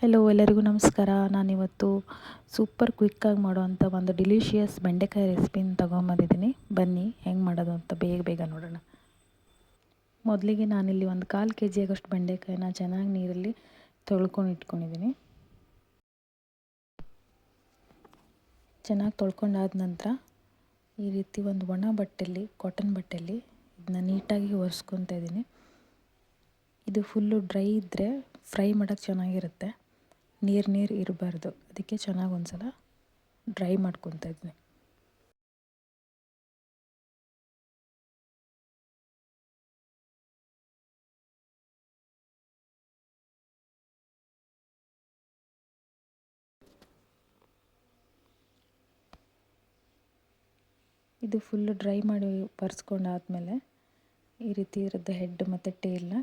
Hello ಎಲ್ಲರಿಗೂ ನಮಸ್ಕಾರ. ನಾನಿವತ್ತು ಸೂಪರ್ ಕ್ವಿಕ್ಕಾಗಿ ಮಾಡುವಂಥ ಒಂದು ಡಿಲಿಷಿಯಸ್ ಬೆಂಡೆಕಾಯಿ ರೆಸಿಪಿನ ತೊಗೊಂಬಂದಿದ್ದೀನಿ. ಬನ್ನಿ, ಹೆಂಗೆ ಮಾಡೋದು ಅಂತ ಬೇಗ ಬೇಗ ನೋಡೋಣ. ಮೊದಲಿಗೆ ನಾನಿಲ್ಲಿ ಒಂದು ಕಾಲು ಕೆ ಜಿ ಆಗೋಷ್ಟು ಬೆಂಡೆಕಾಯಿನ ಚೆನ್ನಾಗಿ ನೀರಲ್ಲಿ ತೊಳ್ಕೊಂಡು ಇಟ್ಕೊಂಡಿದ್ದೀನಿ. ಚೆನ್ನಾಗಿ ತೊಳ್ಕೊಂಡಾದ ನಂತರ ಈ ರೀತಿ ಒಂದು ಒಣ ಬಟ್ಟೆಯಲ್ಲಿ ಕಾಟನ್ ಬಟ್ಟೆಯಲ್ಲಿ ಇದನ್ನ ನೀಟಾಗಿ ಒರೆಸ್ಕೊತಾ ಇದ್ದೀನಿ ಇದು ಫುಲ್ಲು ಡ್ರೈ ಇದ್ದರೆ ಫ್ರೈ ಮಾಡೋಕ್ಕೆ ಚೆನ್ನಾಗಿರುತ್ತೆ. ನೀರು ನೀರು ಇರಬಾರ್ದು. ಅದಕ್ಕೆ ಚೆನ್ನಾಗಿ ಒಂದು ಸಲ ಡ್ರೈ ಮಾಡ್ಕೊತಾ ಇದ್ದೀನಿ ಇದು ಫುಲ್ಲು ಡ್ರೈ ಮಾಡಿ ಬರ್ಸ್ಕೊಂಡಾದಮೇಲೆ ಈ ರೀತಿ ಇರೋದು ಹೆಡ್ ಮತ್ತು ಟೇಲ್ನ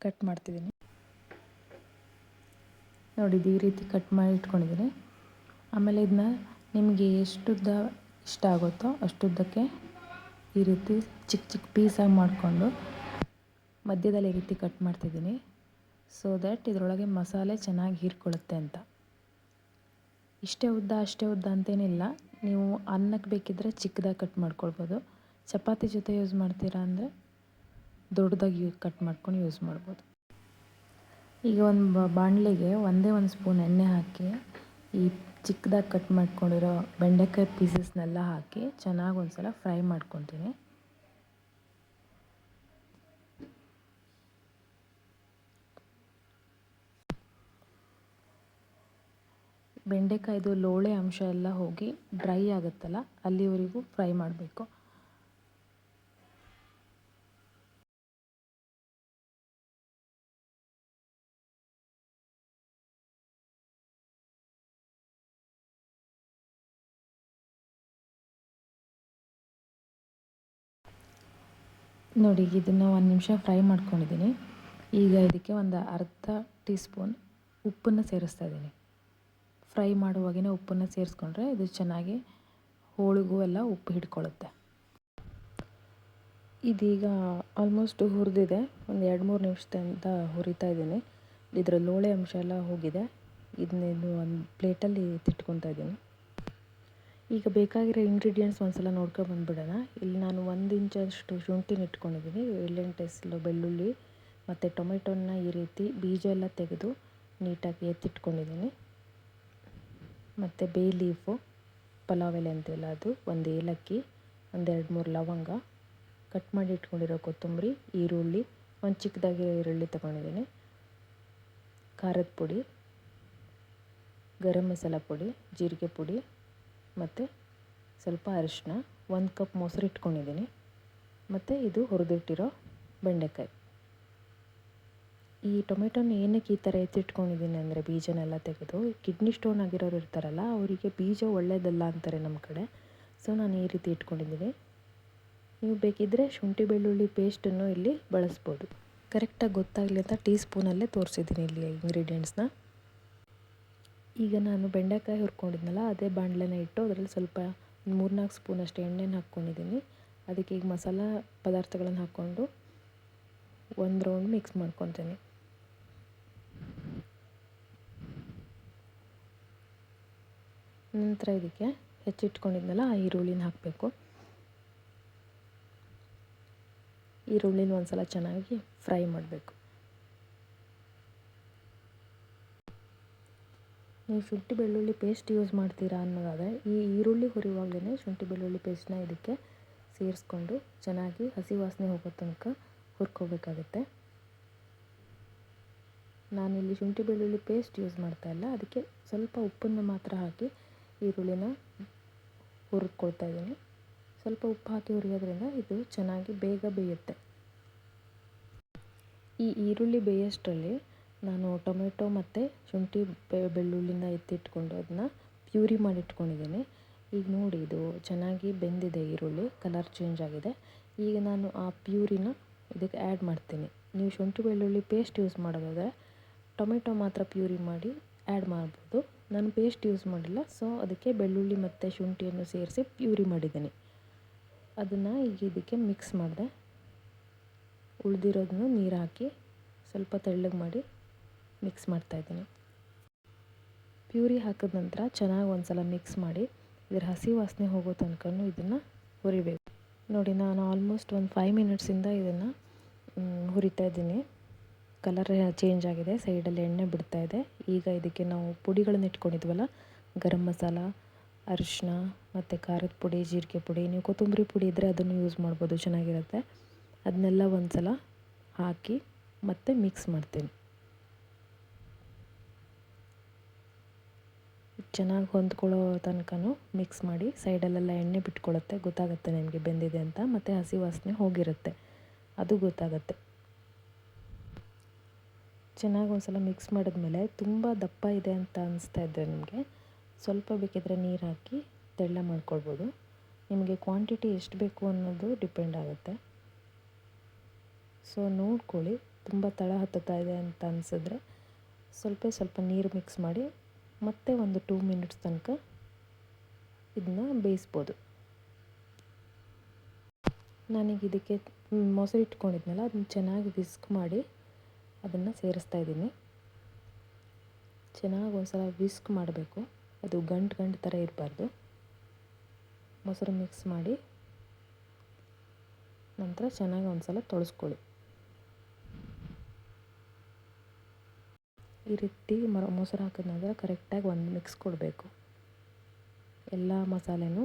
ಕಟ್ ಮಾಡ್ತಿದ್ದೀನಿ ನೋಡಿ ಈ ರೀತಿ ಕಟ್ ಮಾಡಿ ಇಟ್ಕೊಂಡಿದ್ದೀನಿ. ಆಮೇಲೆ ಇದನ್ನ ನಿಮಗೆ ಎಷ್ಟುದ್ದ ಇಷ್ಟ ಆಗುತ್ತೋ ಅಷ್ಟುದ್ದಕ್ಕೆ ಈ ರೀತಿ ಚಿಕ್ಕ ಚಿಕ್ಕ ಪೀಸಾಗಿ ಮಾಡಿಕೊಂಡು ಮಧ್ಯದಲ್ಲಿ ಈ ರೀತಿ ಕಟ್ ಮಾಡ್ತಿದ್ದೀನಿ. ಸೊ ದ್ಯಾಟ್ ಇದರೊಳಗೆ ಮಸಾಲೆ ಚೆನ್ನಾಗಿ ಹೀರ್ಕೊಳ್ಳುತ್ತೆ ಅಂತ. ಇಷ್ಟೇ ಉದ್ದ, ಅಷ್ಟೇ ಉದ್ದ ಅಂತೇನಿಲ್ಲ. ನೀವು ಅನ್ನಕ್ಕೆ ಬೇಕಿದ್ದರೆ ಚಿಕ್ಕದಾಗಿ ಕಟ್ ಮಾಡ್ಕೊಳ್ಬೋದು. ಚಪಾತಿ ಜೊತೆ ಯೂಸ್ ಮಾಡ್ತೀರಾ ಅಂದರೆ ದೊಡ್ಡದಾಗಿ ಕಟ್ ಮಾಡ್ಕೊಂಡು ಯೂಸ್ ಮಾಡ್ಬೋದು. ಈಗ ಒಂದು ಬಾಣಲೆಗೆ ಒಂದೇ ಒಂದು ಸ್ಪೂನ್ ಎಣ್ಣೆ ಹಾಕಿ, ಈ ಚಿಕ್ಕದಾಗಿ ಕಟ್ ಮಾಡ್ಕೊಂಡಿರೋ ಬೆಂಡೆಕಾಯಿ ಪೀಸಸ್ನೆಲ್ಲ ಹಾಕಿ ಚೆನ್ನಾಗಿ ಒಂದು ಸಲ ಫ್ರೈ ಮಾಡ್ಕೊತೀನಿ. ಬೆಂಡೆಕಾಯಿದು ಲೋಳೆ ಅಂಶ ಎಲ್ಲ ಹೋಗಿ ಡ್ರೈ ಆಗುತ್ತಲ್ಲ, ಅಲ್ಲಿವರೆಗೂ ಫ್ರೈ ಮಾಡಬೇಕು. ನೋಡಿ, ಇದನ್ನು ಒಂದು ನಿಮಿಷ ಫ್ರೈ ಮಾಡ್ಕೊಂಡಿದ್ದೀನಿ. ಈಗ ಇದಕ್ಕೆ ಒಂದು ಅರ್ಧ ಟೀ ಸ್ಪೂನ್ ಉಪ್ಪನ್ನು ಸೇರಿಸ್ತಾ ಇದ್ದೀನಿ. ಫ್ರೈ ಮಾಡುವಾಗೇ ಉಪ್ಪನ್ನು ಸೇರಿಸ್ಕೊಂಡ್ರೆ ಇದು ಚೆನ್ನಾಗಿ ಹೋಳಿಗೂ ಎಲ್ಲ ಉಪ್ಪು ಹಿಡ್ಕೊಳ್ಳುತ್ತೆ. ಇದೀಗ ಆಲ್ಮೋಸ್ಟ್ ಹುರಿದಿದೆ. ಒಂದು ಎರಡು ಮೂರು ನಿಮಿಷದಿಂದ ಹುರಿತಾ ಇದ್ದೀನಿ. ಇದರ ಲೋಳೆ ಅಂಶ ಎಲ್ಲ ಹೋಗಿದೆ. ಇದನ್ನ ಒಂದು ಪ್ಲೇಟಲ್ಲಿ ತಿಟ್ಕೊತಾ ಇದ್ದೀನಿ. ಈಗ ಬೇಕಾಗಿರೋ ಇಂಗ್ರೀಡಿಯೆಂಟ್ಸ್ ಒಂದ್ಸಲ ನೋಡ್ಕೊಂಡು ಬಂದುಬಿಡೋಣ. ಇಲ್ಲಿ ನಾನು ಒಂದು ಇಂಚಷ್ಟು ಶುಂಠಿನ ಇಟ್ಕೊಂಡಿದ್ದೀನಿ. ಎಳ್ಳೆಂಟು ಬೆಳ್ಳುಳ್ಳಿ ಮತ್ತು ಟೊಮೆಟೊನ ಈ ರೀತಿ ಬೀಜ ಎಲ್ಲ ತೆಗೆದು ನೀಟಾಗಿ ಎತ್ತಿಟ್ಕೊಂಡಿದ್ದೀನಿ. ಮತ್ತು ಬೇ ಲೀಫು ಪಲಾವ್ ಎಲೆ ಅಂತೀವಲ್ಲ ಅದು, ಒಂದು ಏಲಕ್ಕಿ ಒಂದೆರಡು ಮೂರು ಲವಂಗ ಕಟ್ ಮಾಡಿ ಇಟ್ಕೊಂಡಿರೋ ಕೊತ್ತಂಬರಿ, ಈರುಳ್ಳಿ, ಒಂದು ಚಿಕ್ಕದಾಗಿ ಈರುಳ್ಳಿ ತಗೊಂಡಿದ್ದೀನಿ. ಖಾರದ ಪುಡಿ, ಗರಂ ಮಸಾಲ ಪುಡಿ, ಜೀರಿಗೆ ಪುಡಿ ಮತ್ತು ಸ್ವಲ್ಪ ಅರಿಶಿನ ಒಂದು ಕಪ್ ಮೊಸರು ಇಟ್ಕೊಂಡಿದ್ದೀನಿ. ಮತ್ತು ಇದು ಹುರಿದಿಟ್ಟಿರೋ ಬೆಂಡೆಕಾಯಿ. ಈ ಟೊಮೆಟೊನ ಏನಕ್ಕೆ ಈ ಥರ ಎತ್ತಿಟ್ಕೊಂಡಿದ್ದೀನಿ ಅಂದರೆ ಬೀಜನೆಲ್ಲ ತೆಗೆದು ಕಿಡ್ನಿ ಸ್ಟೋನ್ ಆಗಿರೋರು ಇರ್ತಾರಲ್ಲ, ಅವರಿಗೆ ಬೀಜ ಒಳ್ಳೆಯದಲ್ಲ ಅಂತಾರೆ ನಮ್ಮ ಕಡೆ. ಸೊ, ನಾನು ಈ ರೀತಿ ಇಟ್ಕೊಂಡಿದ್ದೀನಿ. ನೀವು ಬೇಕಿದ್ದರೆ ಶುಂಠಿ ಬೆಳ್ಳುಳ್ಳಿ ಪೇಸ್ಟನ್ನು ಇಲ್ಲಿ ಬಳಸ್ಬೋದು. ಕರೆಕ್ಟಾಗಿ ಗೊತ್ತಾಗಲಿ ಅಂತ ಟೀ ಸ್ಪೂನಲ್ಲೇ ತೋರಿಸಿದ್ದೀನಿ ಇಲ್ಲಿ ಇಂಗ್ರೀಡಿಯೆಂಟ್ಸ್ನ ಈಗ ನಾನು ಬೆಂಡೆಕಾಯಿ ಹುರ್ಕೊಂಡಿದ್ನಲ್ಲ, ಅದೇ ಬಾಣಲೆನ ಇಟ್ಟು ಅದರಲ್ಲಿ ಸ್ವಲ್ಪ ಮೂರ್ನಾಲ್ಕು ಸ್ಪೂನ್ ಅಷ್ಟು ಎಣ್ಣೆನ ಹಾಕ್ಕೊಂಡಿದ್ದೀನಿ ಅದಕ್ಕೆ ಈಗ ಮಸಾಲ ಪದಾರ್ಥಗಳನ್ನು ಹಾಕ್ಕೊಂಡು ಒಂದು ರೌಂಡ್ ಮಿಕ್ಸ್ ಮಾಡ್ಕೊತೀನಿ. ನಂತರ ಇದಕ್ಕೆ ಹೆಚ್ಚಿಟ್ಕೊಂಡಿದ್ನಲ್ಲ, ಆ ಈರುಳ್ಳಿನ ಹಾಕಬೇಕು. ಈರುಳ್ಳಿನ ಒಂದು ಸಲ ಚೆನ್ನಾಗಿ ಫ್ರೈ ಮಾಡಬೇಕು. ನೀವು ಶುಂಠಿ ಬೆಳ್ಳುಳ್ಳಿ ಪೇಸ್ಟ್ ಯೂಸ್ ಮಾಡ್ತೀರಾ ಅನ್ನೋದಾದರೆ, ಈ ಈರುಳ್ಳಿ ಹುರಿಯುವಾಗಲೇ ಶುಂಠಿ ಬೆಳ್ಳುಳ್ಳಿ ಪೇಸ್ಟ್ನ ಇದಕ್ಕೆ ಸೇರಿಸ್ಕೊಂಡು ಚೆನ್ನಾಗಿ ಹಸಿ ವಾಸನೆ ಹೋಗೋ ತನಕ ಹುರ್ಕೋಬೇಕಾಗುತ್ತೆ. ನಾನಿಲ್ಲಿ ಶುಂಠಿ ಬೆಳ್ಳುಳ್ಳಿ ಪೇಸ್ಟ್ ಯೂಸ್ ಮಾಡ್ತಾ ಇಲ್ಲ. ಅದಕ್ಕೆ ಸ್ವಲ್ಪ ಉಪ್ಪನ್ನು ಮಾತ್ರ ಹಾಕಿ ಈರುಳ್ಳಿನ ಹುರಿದ್ಕೊಳ್ತಾ ಇದ್ದೀನಿ. ಸ್ವಲ್ಪ ಉಪ್ಪು ಹಾಕಿ ಹುರಿಯೋದ್ರಿಂದ ಇದು ಚೆನ್ನಾಗಿ ಬೇಗ ಬೇಯುತ್ತೆ. ಈ ಈರುಳ್ಳಿ ಬೇಯೋಷ್ಟರಲ್ಲಿ ನಾನು ಟೊಮೆಟೊ ಮತ್ತು ಶುಂಠಿ ಬೆಳ್ಳುಳ್ಳಿನ ಎತ್ತಿಟ್ಕೊಂಡು ಅದನ್ನ ಪ್ಯೂರಿ ಮಾಡಿಟ್ಕೊಂಡಿದ್ದೀನಿ. ಈಗ ನೋಡಿ ಇದು ಚೆನ್ನಾಗಿ ಬೆಂದಿದೆ ಈರುಳ್ಳಿ, ಕಲರ್ ಚೇಂಜ್ ಆಗಿದೆ. ಈಗ ನಾನು ಆ ಪ್ಯೂರಿನ ಇದಕ್ಕೆ ಆ್ಯಡ್ ಮಾಡ್ತೀನಿ. ನೀವು ಶುಂಠಿ, ಬೆಳ್ಳುಳ್ಳಿ ಪೇಸ್ಟ್ ಯೂಸ್ ಮಾಡೋದಾದರೆ ಟೊಮೆಟೊ ಮಾತ್ರ ಪ್ಯೂರಿ ಮಾಡಿ ಆ್ಯಡ್ ಮಾಡ್ಬೋದು. ನಾನು ಪೇಸ್ಟ್ ಯೂಸ್ ಮಾಡಿಲ್ಲ, ಸೊ ಅದಕ್ಕೆ ಬೆಳ್ಳುಳ್ಳಿ ಮತ್ತು ಶುಂಠಿಯನ್ನು ಸೇರಿಸಿ ಪ್ಯೂರಿ ಮಾಡಿದ್ದೀನಿ. ಅದನ್ನು ಈಗ ಇದಕ್ಕೆ ಮಿಕ್ಸ್ ಮಾಡಿದೆ, ಉಳಿದಿರೋದನ್ನು ನೀರು ಹಾಕಿ ಸ್ವಲ್ಪ ತೆಳ್ಳಗೆ ಮಾಡಿ ಮಿಕ್ಸ್ ಮಾಡ್ತಾಯಿದ್ದೀನಿ ಪ್ಯೂರಿ ಹಾಕಿದ ನಂತರ ಚೆನ್ನಾಗಿ ಒಂದು ಸಲ ಮಿಕ್ಸ್ ಮಾಡಿ ಇದರ ಹಸಿ ವಾಸನೆ ಹೋಗೋ ತನಕ ಇದನ್ನು ಹುರಿಬೇಕು. ನೋಡಿ, ನಾನು ಆಲ್ಮೋಸ್ಟ್ ಒಂದು ಫೈವ್ ಮಿನಿಟ್ಸಿಂದ ಇದನ್ನು ಹುರಿತಾ ಇದ್ದೀನಿ. ಕಲರ್ ಚೇಂಜ್ ಆಗಿದೆ ಸೈಡಲ್ಲಿ ಎಣ್ಣೆ ಬಿಡ್ತಾ ಇದೆ. ಈಗ ಇದಕ್ಕೆ ನಾವು ಪುಡಿಗಳನ್ನ ಇಟ್ಕೊಂಡಿದ್ವಲ್ಲ, ಗರಂ ಮಸಾಲ ಅರಿಶಿನ ಮತ್ತು ಖಾರದ ಪುಡಿ, ಜೀರಿಗೆ ಪುಡಿ, ನೀವು ಕೊತ್ತಂಬರಿ ಪುಡಿ ಇದ್ದರೆ ಅದನ್ನು ಯೂಸ್ ಮಾಡ್ಬೋದು, ಚೆನ್ನಾಗಿರುತ್ತೆ. ಅದನ್ನೆಲ್ಲ ಒಂದು ಸಲ ಹಾಕಿ ಮತ್ತೆ ಮಿಕ್ಸ್ ಮಾಡ್ತೀನಿ. ಚೆನ್ನಾಗಿ ಹೊಂದ್ಕೊಳ್ಳೋ ತನಕನೂ ಮಿಕ್ಸ್ ಮಾಡಿ ಸೈಡಲ್ಲೆಲ್ಲ ಎಣ್ಣೆ ಬಿಟ್ಕೊಳ್ಳುತ್ತೆ ಗೊತ್ತಾಗುತ್ತೆ ನಿಮಗೆ ಬೆಂದಿದೆ ಅಂತ. ಮತ್ತು ಹಸಿ ವಾಸನೆ ಹೋಗಿರುತ್ತೆ. ಅದು ಗೊತ್ತಾಗುತ್ತೆ. ಚೆನ್ನಾಗಿ ಒಂದ್ಸಲ ಮಿಕ್ಸ್ ಮಾಡಿದ್ಮೇಲೆ ತುಂಬ ದಪ್ಪ ಇದೆ ಅಂತ ಅನಿಸ್ತಾ ಇದ್ದರೆ ನಿಮಗೆ ಸ್ವಲ್ಪ ಬೇಕಿದ್ರೆ ನೀರು ಹಾಕಿ ತೆಳ್ಳ ಮಾಡ್ಕೊಳ್ಬೋದು. ನಿಮಗೆ ಕ್ವಾಂಟಿಟಿ ಎಷ್ಟು ಬೇಕು ಅನ್ನೋದು ಡಿಪೆಂಡ್ ಆಗುತ್ತೆ. ಸೊ ನೋಡ್ಕೊಳ್ಳಿ. ತುಂಬ ತಳ ಹತ್ತುತ್ತಾ ಇದೆ ಅಂತ ಅನಿಸಿದ್ರೆ ಸ್ವಲ್ಪ ಸ್ವಲ್ಪ ನೀರು ಮಿಕ್ಸ್ ಮಾಡಿ ಮತ್ತೆ ಒಂದು ಟೂ ಮಿನಿಟ್ಸ್ ತನಕ ಇದನ್ನ ಬೇಯಿಸ್ಬೋದು. ನನಗೆ ಇದಕ್ಕೆ ಮೊಸರು ಇಟ್ಕೊಂಡಿದ್ನಲ್ಲ, ಅದನ್ನ ಚೆನ್ನಾಗಿ ವಿಸ್ಕ್ ಮಾಡಿ ಅದನ್ನು ಸೇರಿಸ್ತಾ ಇದ್ದೀನಿ. ಚೆನ್ನಾಗಿ ಒಂದು ಸಲ ವಿಸ್ಕ್ ಮಾಡಬೇಕು. ಅದು ಗಂಟು ಗಂಟು ಥರ ಇರಬಾರ್ದು. ಮೊಸರು ಮಿಕ್ಸ್ ಮಾಡಿ ನಂತರ ಚೆನ್ನಾಗಿ ಒಂದು ಸಲ ತೊಳಸ್ಕೊಳ್ಳಿ. ಈ ರೀತಿ ಮರ, ಮೊಸರು ಹಾಕಿದ ನಂತರ ಕರೆಕ್ಟಾಗಿ ಒಂದು ಮಿಕ್ಸ್ ಕೊಡಬೇಕು. ಎಲ್ಲ ಮಸಾಲೆನೂ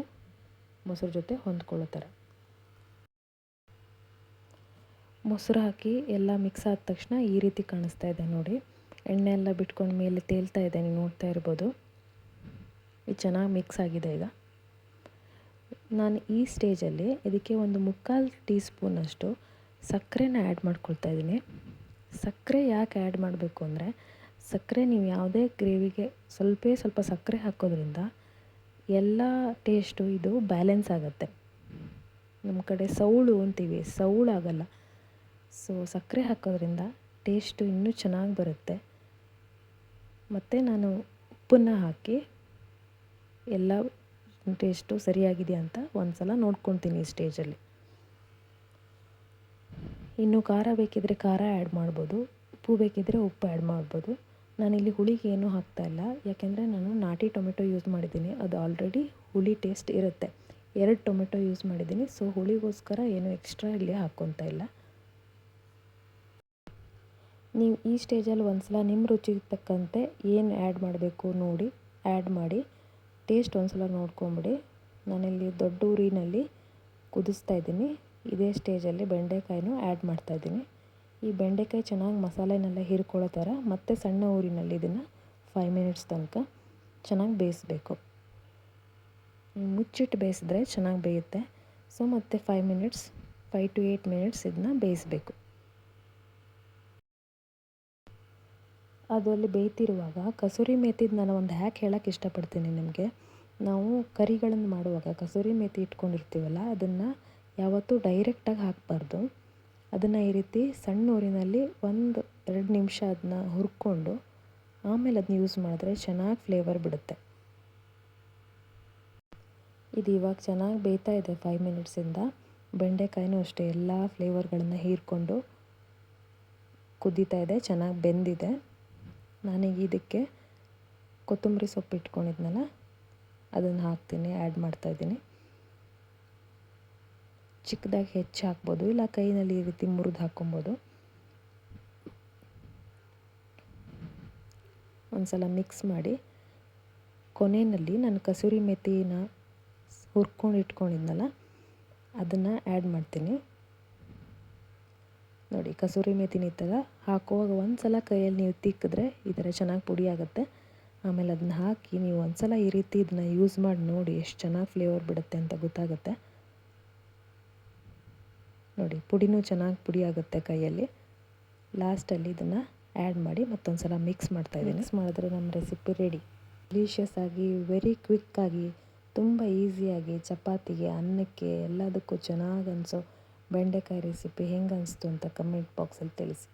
ಮೊಸರು ಜೊತೆ ಹೊಂದ್ಕೊಳ್ಳೋ ಥರ ಮೊಸರು ಹಾಕಿ ಎಲ್ಲ ಮಿಕ್ಸ್ ಆದ ತಕ್ಷಣ ಈ ರೀತಿ ಕಾಣಿಸ್ತಾ ಇದೆ ನೋಡಿ. ಎಣ್ಣೆ ಎಲ್ಲ ಬಿಟ್ಕೊಂಡು ಮೇಲೆ ತೇಲ್ತಾ ಇದೆ, ನೀವು ನೋಡ್ತಾ ಇರ್ಬೋದು. ಇದು ಚೆನ್ನಾಗಿ ಮಿಕ್ಸ್ ಆಗಿದೆ ಈಗ. ನಾನು ಈ ಸ್ಟೇಜಲ್ಲಿ ಇದಕ್ಕೆ ಒಂದು ಮುಕ್ಕಾಲು ಟೀ ಸ್ಪೂನಷ್ಟು ಸಕ್ಕರೆನ ಆ್ಯಡ್ ಮಾಡ್ಕೊಳ್ತಾ ಇದ್ದೀನಿ. ಸಕ್ಕರೆ ಯಾಕೆ ಆ್ಯಡ್ ಮಾಡಬೇಕು ಅಂದರೆ ಸಕ್ಕರೆ ನೀವು ಯಾವುದೇ ಗ್ರೇವಿಗೆ ಸ್ವಲ್ಪ ಸ್ವಲ್ಪ ಸಕ್ಕರೆ ಹಾಕೋದ್ರಿಂದ ಎಲ್ಲ ಟೇಸ್ಟು ಇದು ಬ್ಯಾಲೆನ್ಸ್ ಆಗುತ್ತೆ. ನಮ್ಮ ಕಡೆ ಸೌಳು ಅಂತೀವಿ, ಸೌಳು ಆಗಲ್ಲ. ಸೊ ಸಕ್ಕರೆ ಹಾಕೋದ್ರಿಂದ ಟೇಸ್ಟು ಇನ್ನೂ ಚೆನ್ನಾಗಿ ಬರುತ್ತೆ. ಮತ್ತು ನಾನು ಉಪ್ಪನ್ನು ಹಾಕಿ ಎಲ್ಲ ಟೇಸ್ಟು ಸರಿಯಾಗಿದೆಯಾ ಅಂತ ಒಂದು ಸಲ ನೋಡ್ಕೊತೀನಿ ಈ ಸ್ಟೇಜಲ್ಲಿ. ಇನ್ನು ಖಾರ ಬೇಕಿದ್ದರೆ ಖಾರ ಆ್ಯಡ್ ಮಾಡ್ಬೋದು, ಉಪ್ಪು ಬೇಕಿದ್ದರೆ ಉಪ್ಪು ಆ್ಯಡ್ ಮಾಡ್ಬೋದು. ನಾನಿಲ್ಲಿ ಹುಳಿಗೆ ಏನೂ ಹಾಕ್ತಾಯಿಲ್ಲ ಯಾಕೆಂದರೆ ನಾನು ನಾಟಿ ಟೊಮೆಟೊ ಯೂಸ್ ಮಾಡಿದ್ದೀನಿ. ಅದು ಆಲ್ರೆಡಿ ಹುಳಿ ಟೇಸ್ಟ್ ಇರುತ್ತೆ. ಎರಡು ಟೊಮೆಟೊ ಯೂಸ್ ಮಾಡಿದ್ದೀನಿ. ಸೊ ಹುಳಿಗೋಸ್ಕರ ಏನು ಎಕ್ಸ್ಟ್ರಾ ಇಲ್ಲಿ ಹಾಕ್ಕೊತಾ ಇಲ್ಲ. ನೀವು ಈ ಸ್ಟೇಜಲ್ಲಿ ಒಂದು ಸಲ ನಿಮ್ಮ ರುಚಿಗೆ ತಕ್ಕಂತೆ ಏನು ಆ್ಯಡ್ ಮಾಡಬೇಕು ನೋಡಿ ಆ್ಯಡ್ ಮಾಡಿ ಟೇಸ್ಟ್ ಒಂದು ಸಲ ನೋಡ್ಕೊಂಬಿಡಿ. ನಾನಿಲ್ಲಿ ದೊಡ್ಡ ಊರಿನಲ್ಲಿ ಕುದಿಸ್ತಾ ಇದ್ದೀನಿ. ಇದೇ ಸ್ಟೇಜಲ್ಲಿ ಬೆಂಡೆಕಾಯಿನೂ ಆ್ಯಡ್ ಮಾಡ್ತಾಯಿದ್ದೀನಿ ಈ ಬೆಂಡೆಕಾಯಿ ಚೆನ್ನಾಗಿ ಮಸಾಲೆನೆಲ್ಲ ಹೀರ್ಕೊಳ್ಳೋ ಥರ ಮತ್ತು ಸಣ್ಣ ಊರಿನಲ್ಲಿ ಇದನ್ನು ಫೈವ್ ಮಿನಿಟ್ಸ್ ತನಕ ಚೆನ್ನಾಗಿ ಬೇಯಿಸ್ಬೇಕು. ಮುಚ್ಚಿಟ್ಟು ಬೇಯಿಸಿದ್ರೆ ಚೆನ್ನಾಗಿ ಬೇಯುತ್ತೆ. ಸೊ ಮತ್ತು five minutes five to eight minutes ಇದನ್ನ ಬೇಯಿಸಬೇಕು. ಅದರಲ್ಲಿ ಬೇಯ್ತಿರುವಾಗ ಕಸೂರಿ ಮೇಥಿದು ನಾನು ಒಂದು ಹ್ಯಾಕ್ ಹೇಳೋಕ್ಕೆ ಇಷ್ಟಪಡ್ತೀನಿ ನಿಮಗೆ. ನಾವು ಕರಿಗಳನ್ನು ಮಾಡುವಾಗ ಕಸೂರಿ ಮೇತಿ ಇಟ್ಕೊಂಡಿರ್ತೀವಲ್ಲ, ಅದನ್ನು ಯಾವತ್ತೂ ಡೈರೆಕ್ಟಾಗಿ ಹಾಕಬಾರ್ದು. ಅದನ್ನು ಈ ರೀತಿ ಸಣ್ಣ ಊರಿನಲ್ಲಿ ಒಂದು, ಎರಡು ನಿಮಿಷ ಅದನ್ನ ಹುರ್ಕೊಂಡು ಆಮೇಲೆ ಅದನ್ನ ಯೂಸ್ ಮಾಡಿದ್ರೆ ಚೆನ್ನಾಗಿ ಫ್ಲೇವರ್ ಬಿಡುತ್ತೆ. ಇದು ಇವಾಗ ಚೆನ್ನಾಗಿ ಬೇಯ್ತಾ ಇದೆ ಫೈವ್ ಮಿನಿಟ್ಸಿಂದ ಬೆಂಡೆಕಾಯಿನೂ ಅಷ್ಟೇ, ಎಲ್ಲ ಫ್ಲೇವರ್ಗಳನ್ನು ಹೀರ್ಕೊಂಡು ಕುದೀತಾ ಇದೆ, ಚೆನ್ನಾಗಿ ಬೆಂದಿದೆ. ನಾನೀಗ ಇದಕ್ಕೆ ಕೊತ್ತಂಬರಿ ಸೊಪ್ಪು ಇಟ್ಕೊಂಡಿದ್ನಲ್ಲ, ಅದನ್ನು ಹಾಕ್ತೀನಿ ಆ್ಯಡ್ ಮಾಡ್ತಾಯಿದ್ದೀನಿ ಚಿಕ್ಕದಾಗಿ ಹೆಚ್ಚು ಹಾಕ್ಬೋದು ಇಲ್ಲ ಕೈನಲ್ಲಿ ಈ ರೀತಿ ಮುರಿದು ಹಾಕ್ಕೊಬೋದು. ಒಂದು ಸಲ ಮಿಕ್ಸ್ ಮಾಡಿ. ಕೊನೆಯಲ್ಲಿ ನಾನು ಕಸೂರಿ ಮೆಥಿನ ಹುರ್ಕೊಂಡು ಇಟ್ಕೊಂಡಿದ್ನಲ್ಲ, ಅದನ್ನು ಆ್ಯಡ್ ಮಾಡ್ತೀನಿ. ನೋಡಿ, ಕಸೂರಿ ಮೆಥಿನ ಈ ಹಾಕುವಾಗ ಒಂದು ಸಲ ಕೈಯಲ್ಲಿ ನೀವು ತಿಕ್ಕಿದ್ರೆ ಈ ಥರ ಚೆನ್ನಾಗಿ ಪುಡಿ ಆಗುತ್ತೆ. ಆಮೇಲೆ ಅದನ್ನ ಹಾಕಿ ನೀವು ಒಂದು ಸಲ ಈ ರೀತಿ ಇದನ್ನ ಯೂಸ್ ಮಾಡಿ ನೋಡಿ, ಎಷ್ಟು ಚೆನ್ನಾಗಿ ಫ್ಲೇವರ್ ಬಿಡುತ್ತೆ ಅಂತ ಗೊತ್ತಾಗುತ್ತೆ. ನೋಡಿ ಪುಡಿನೂ ಚೆನ್ನಾಗಿ ಪುಡಿ ಆಗುತ್ತೆ ಕೈಯಲ್ಲಿ. ಲಾಸ್ಟಲ್ಲಿ ಇದನ್ನು ಆ್ಯಡ್ ಮಾಡಿ ಮತ್ತೊಂದು ಸಲ ಮಿಕ್ಸ್ ಮಾಡ್ತಾಯಿದ್ದೀನಿ ಮಿಕ್ಸ್ ಮಾಡಿದ್ರೆ ನಮ್ಮ ರೆಸಿಪಿ ರೆಡಿ ಡಿಲಿಷಿಯಸ್ ಆಗಿ ವೆರಿ ಕ್ವಿಕ್ಕಾಗಿ ತುಂಬ ಈಸಿಯಾಗಿ ಚಪಾತಿಗೆ ಅನ್ನಕ್ಕೆ ಎಲ್ಲದಕ್ಕೂ ಚೆನ್ನಾಗಿ ಅನಿಸೋ ಬೆಂಡೆಕಾಯಿ ರೆಸಿಪಿ ಹೆಂಗೆ ಅನಿಸ್ತು ಅಂತ ಕಮೆಂಟ್ ಬಾಕ್ಸಲ್ಲಿ ತಿಳಿಸಿ.